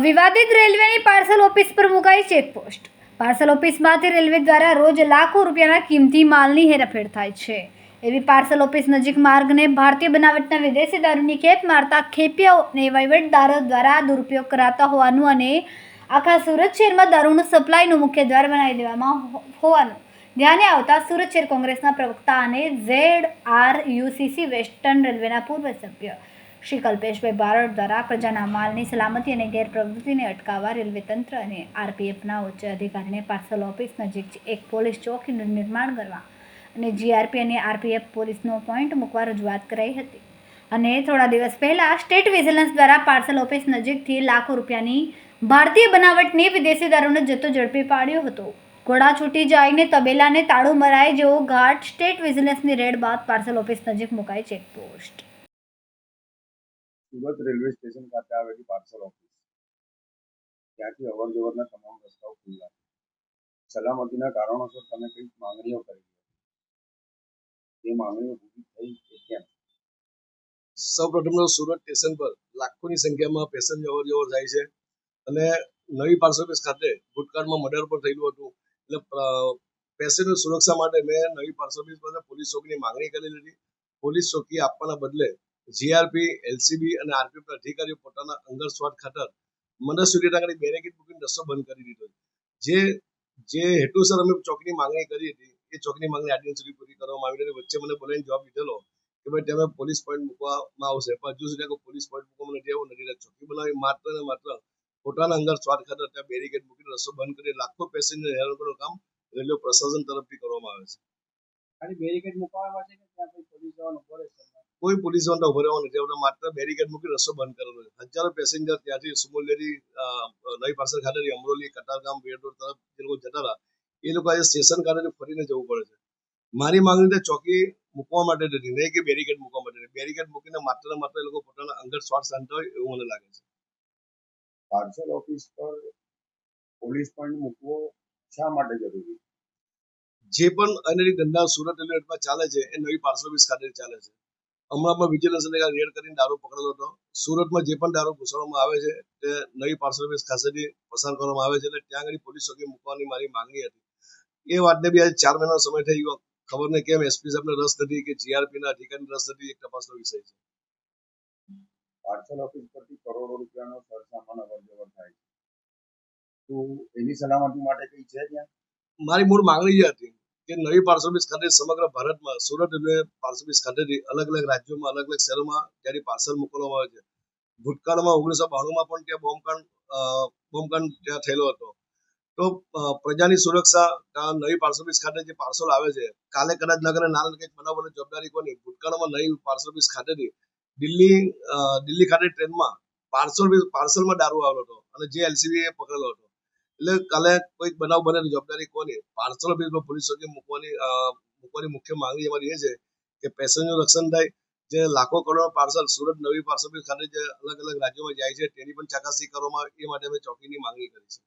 વિવાદિત રેલવેની parcel office પર મુકાઈ ચેકપોસ્ટ. પાર્સલ ઓફિસમાંથી રેલવે દ્વારા રોજ લાખો રૂપિયાના કિંમતી માલની હેરફેર થાય છે. એવી પાર્સલ ઓફિસ નજીક માર્ગને ભારતીય બનાવટના વિદેશી દારૂની ખેપ મારતા ખેપિયાઓને વહીવટદારો દ્વારા દુરુપયોગ કરાતા હોવાનું અને આખા સુરત શહેરમાં દારૂનું સપ્લાયનું મુખ્ય દ્વાર બનાવી દેવામાં હોવાનું. ધ્યાને આવતા સુરત શહેર કોંગ્રેસના પ્રવક્તા અને ઝેડ આર યુસીસી વેસ્ટર્ન રેલવેના પૂર્વ સભ્ય શ્રી કલ્પેશભાઈ બારડ દ્વારા પ્રજાના માલની સલામતી અને ગેરપ્રવૃત્તિને અટકાવવા રેલવે તંત્ર અને આરપીએફના ઉચ્ચ અધિકારીને પાર્સલ ઓફિસ નજીક એક પોલીસ ચોકીનું નિર્માણ કરવા અને જીઆરપી અને આરપીએફ પોલીસનો પોઈન્ટ મૂકવા રજૂઆત કરાઈ હતી. અને થોડા દિવસ પહેલાં સ્ટેટ વિજિલન્સ દ્વારા પાર્સલ ઓફિસ નજીકથી લાખો રૂપિયાની ભારતીય બનાવટની વિદેશી દારૂનો જથ્થો ઝડપી પાડ્યો હતો. ઘોડા છૂટી જાયને તબેલાને તાળું મરાય જેવો ઘાટ સ્ટેટ વિજિલન્સની રેડ બાદ પાર્સલ ઓફિસ નજીક મુકાય ચેકપોસ્ટ. સુરત રેલવે સ્ટેશન ખાતે આવેલી પાર્સલ ઓફિસ. ત્યાંથી અવર જવરના તમામ રસ્તાઓ ખુલ્લા. સલામતીના કારણોસર તમે કંઈક માંગણીઓ કરી એ માંગણીઓ પૂરી થઈ કે કેમ? સૌપ્રથમ તો સુરત સ્ટેશન પર લાખોની સંખ્યામાં પેસેન્જર અવર જવર થાય છે અને નવી પાર્સલ ઓફિસ ખાતે ભૂતકાળમાં મર્ડર પણ થયેલું હતું. એટલે પેસેન્જર સુરક્ષા માટે મેં નવી પાર્સલ ઓફિસ પાસે પોલીસ ચોકીની માંગણી કરેલી હતી. પોલીસ ચોકી આપવાના બદલે જીઆરપી, એલસીબી અને આરપીએફ અધિકારીઓ પોતાના અંગર સ્વાદ ખાતર મને સુધી બેરેકેટ મૂકીને રસ્તો બંધ કરી દીધો જે જે હેતુસર અમે ચોકની માંગણી કરી હતી, એ ચોકની માંગણી આજ સુધી પૂરી કરવામાં આવી નથી વચ્ચે મને બોલાવીને જવાબ દીધેલો કે ભાઈ, તમે પોલીસ પોઈન્ટ મૂકવામાં આવશે. પણ હજુ સુધી પોલીસ પોઈન્ટ મૂકવામાં નથી આવ્યું, નથી ચોકી બનાવી માત્ર ને માત્ર પોતાના અંદર સ્વાદ ખાતર ત્યાં બેરિકેડ મૂકીને રસ્તો બંધ કરી લાખો પેસેન્જર હેરાન કરવાનું કામ રેલવે પ્રશાસન તરફથી કરવામાં આવે છે. ખાલી બેરિકેડ મૂકવામાં છે કે ત્યાં પોલીસ જવાનો ઊભો રહેશે? કોઈ પોલીસવાળા ઊભો રહેવાનો નથી. આપણે માત્ર બેરિકેડ મૂકી રસ્તો બંધ કરેલો છે. હજારો પેસેન્જર ત્યાંથી સુમોલેરી નવી પાર્સલ ખાતે અમરોલી કતારગામ વેડરોડ તરફ જે લોકો જતા હતા એ લોકો આજે સ્ટેશન ખાતે ફરીને જવું પડે છે. મારી માંગણી તો ચોકી મૂકવા માટે નથી. નહીં કે બેરિકેડ મૂકવા માટે. બેરિકેડ મૂકીને માત્ર ને માત્ર એ લોકો પોતાના અંગત સ્વાર્થ સાધતા હોય એવું મને લાગે છે. પાર્સલ ઓફિસ પર પોલીસ પોઈન્ટ મૂકવો શા માટે જરૂરી? જે પણ અનેક ધંધા સુરત રેલવે અડ્ડામાં ચાલે છે એ નવી પાર્સલ ઓફિસ ખાતે ચાલે છે. હમણાં પણ વિજિલન્સ રેડ કરીને દારૂ પકડેલો હતો. સુરતમાં જે પણ દારૂ ઘૂસણવામાં આવે છે તે નવી પાર્સલ બેસ ખાસેથી પસાર કરવામાં આવે છે એટલે ત્યાં આગળ પોલીસ ચોકી મૂકવાની મારી માંગણી હતી. એ વાતને બી આજે ચાર મહિનાનો સમય થઈ ગયો. ખબર નહીં કેમ એસપી સાહેબને રસ નથી કે જીઆરપી ના અધિકારીને રસ નથી એક તપાસનો વિષય છે. પાર્સલ ઓફિસ પરથી કરોડો રૂપિયાનો સરસામાન અવરજવર થાય છે. તો એની સલામતી માટે કંઈ છે ત્યાં? મારી મૂળ માંગણી એ હતી કે નવી પાર્સલ ઓફિસ ખાતે સમગ્ર ભારતમાં, સુરત રેલવે પાર્સલ ઓફિસ ખાતેથી અલગ અલગ રાજ્યોમાં અલગ અલગ શહેરોમાં જ્યારે પાર્સલ મોકલવામાં આવે છે. ભૂતકાળમાં ઓગણીસો બાણુંમાં પણ ત્યાં બોમ્બકાંડ બોમ્બકાંડ ત્યાં થયેલો હતો. તો પ્રજાની સુરક્ષા નવી પાર્સલ ઓફિસ ખાતે જે પાર્સલ આવે છે, કાલે કદાચ નગરે નાના કંઈક બનાવવાની જવાબદારી કોની? ભૂતકાળમાં નવી પાર્સલ ઓફિસ ખાતેથી દિલ્હી દિલ્હી ખાતે ટ્રેનમાં પાર્સલ, પાર્સલમાં દારૂ આવેલો હતો અને જે એલસીબી એ પકડેલો હતો. એટલે કાલે કોઈ બનાવ બને જવાબદારી કોની? પાર્સલ ઓફિસમાં પોલીસ ચોકી મૂકવાની મૂકવાની મુખ્ય માંગણી અમારી એ છે કે પેસેન્જર રક્ષણ થાય. જે લાખો કરોડ પાર્સલ, સુરત નવી પાર્સલ ઓફિસ ખાતે જે અલગ અલગ રાજ્યોમાં જાય છે, તેની પણ ચકાસણી કરવામાં એ માટે અમે ચોકીની માંગણી કરી છે.